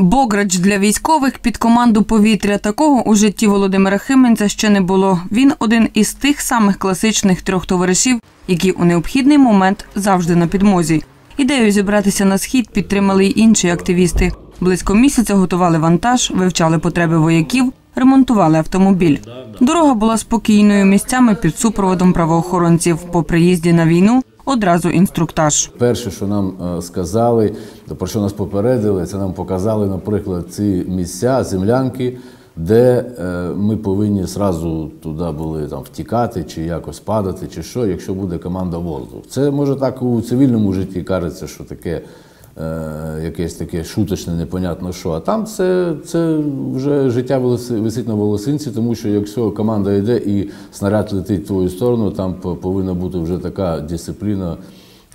Бограч для військових під команду повітря такого у житті Володимира Хименця ще не було. Він один із тих самих класичних трьох товаришів, які у необхідний момент завжди на підмозі. Ідею зібратися на схід підтримали й інші активісти. Близько місяця готували вантаж, вивчали потреби вояків, ремонтували автомобіль. Дорога була спокійною місцями під супроводом правоохоронців. По приїзді на війну одразу інструктаж. Перше, що нам е, сказали, про що нас попередили, це нам показали, наприклад, ці місця, землянки, де е, ми повинні зразу туди були там втікати, чи якось падати, чи що, якщо буде команда воздух. Це може так у цивільному житті кажеться, що таке. Е, Якесь таке шуточне, непонятно що. А там це, це вже життя висить на волосинці, тому що якщо команда йде і снаряд летить в твою сторону, там повинна бути вже така дисципліна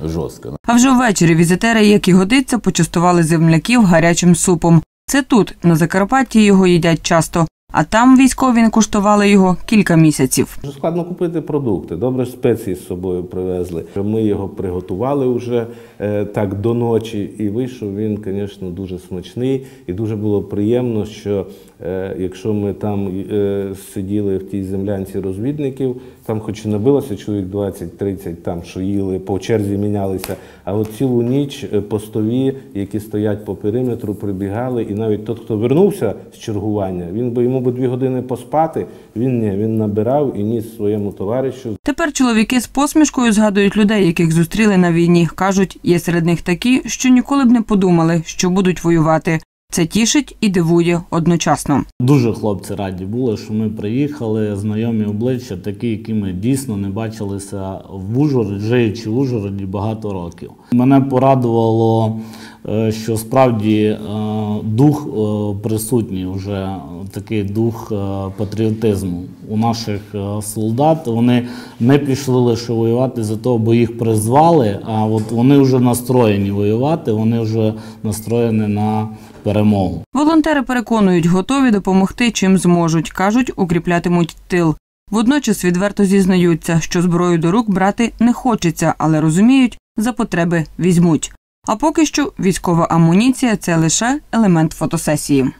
жорстка. А вже ввечері візитери, як і годиться, почастували земляків гарячим супом. Це тут, на Закарпатті, його їдять часто, а там військові не куштували його кілька місяців. Складно купити продукти. Добре, спеції з собою привезли. Ми його приготували вже е, так до ночі, і вийшов він, звісно, дуже смачний. І дуже було приємно, що е, якщо ми там е, сиділи в тій землянці розвідників, там хоч і набилося чоловік 20-30, там що їли, по черзі мінялися. А от цілу ніч е, постові, які стоять по периметру, прибігали, і навіть той, хто вернувся з чергування, він би йому би дві години поспати. Він ні, він набирав і ніс своєму товаришу. Тепер чоловіки з посмішкою згадують людей, яких зустріли на війні. Кажуть, є серед них такі, що ніколи б не подумали, що будуть воювати. Це тішить і дивує одночасно. Дуже хлопці раді були, що ми приїхали, знайомі обличчя, такі, які ми дійсно не бачилися в Ужгороді, живучи в Ужгороді багато років. Мене порадувало, що справді е, дух е, присутній, вже такий дух е, патріотизму у наших е, солдат. Вони не пішли лише воювати за того, бо їх призвали, а от вони вже настроєні воювати, вони вже настроєні на перемогу. Волонтери переконують, готові допомогти чим зможуть. кажуть, укріплятимуть тил. Водночас відверто зізнаються, що зброю до рук брати не хочеться, але розуміють, за потреби візьмуть. А поки що військова амуніція це лише елемент фотосесії.